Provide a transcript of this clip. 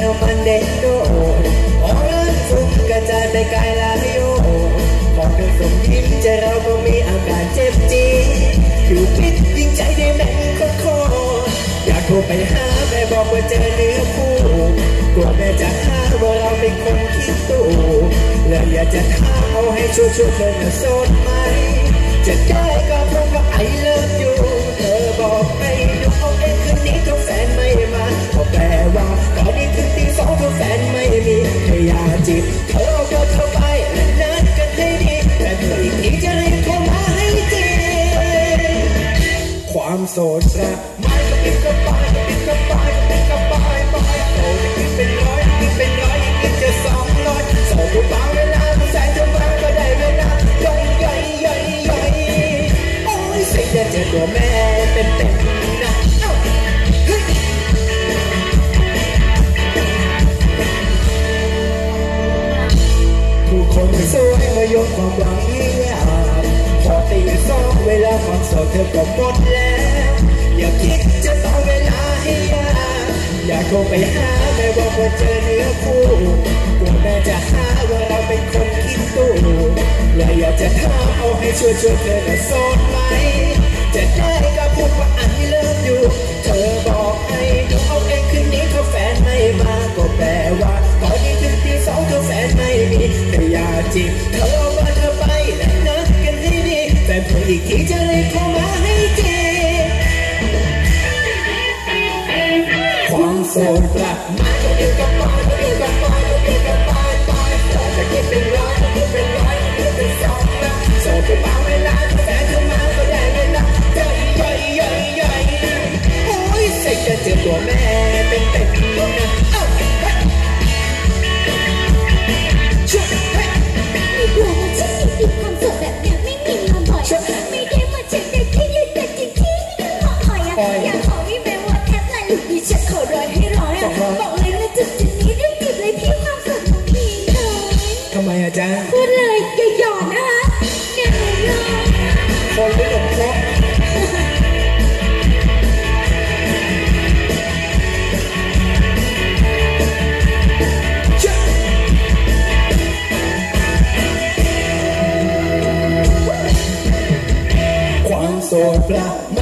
เธอน้ำมันเด็ดโดดออร่าฟุ้งกระจายไปไกลลายโยพอเธอส่งยิ้มใจเราก็มีอาการเจ็บจี๊ดผิวพิษยิ่งใจได้แม่นโคตรอยากโทรไปหาแม่บอกว่าเจอเนื้อคู่กลัวแม่จะหาว่าเราเป็นคนคิดตู่และอยากจะถามเอาให้ชัวร์ๆเธอน่ะโสดไหมจะได้ก็เพราะว่าไอเลิฟอยู่ ป็นเต็นะเอ้าเฮ้ยผู้คนสวยมายกความหวังให้ยามพอตีสองเวลาความสดเธอก็หมดแล้ว อย่าคิดจะต่อเวลาให้ยาอยากโทรไปหาแม่บอกว่าเจอเนื้อคู่กลัวแม่จะหาว่าเราเป็นคนคิดตู้และอยากจะถามเอาให้ช่วยช่วยเธอน่ะโสดไหม จะได้ก็พูดว่าอันเลิฟอยู่ เธอบอกให้ดูเอาเองคืนนี้เธอแฟนไม่มาก็แปลว่าตอนนี้ถึงที่สองเธอแฟนไม่มีแต่อยากจีบเธอเอาว่าเธอไปและนัดกันให้ดีแฟนเธออีกทีจะรีบเข้ ค ค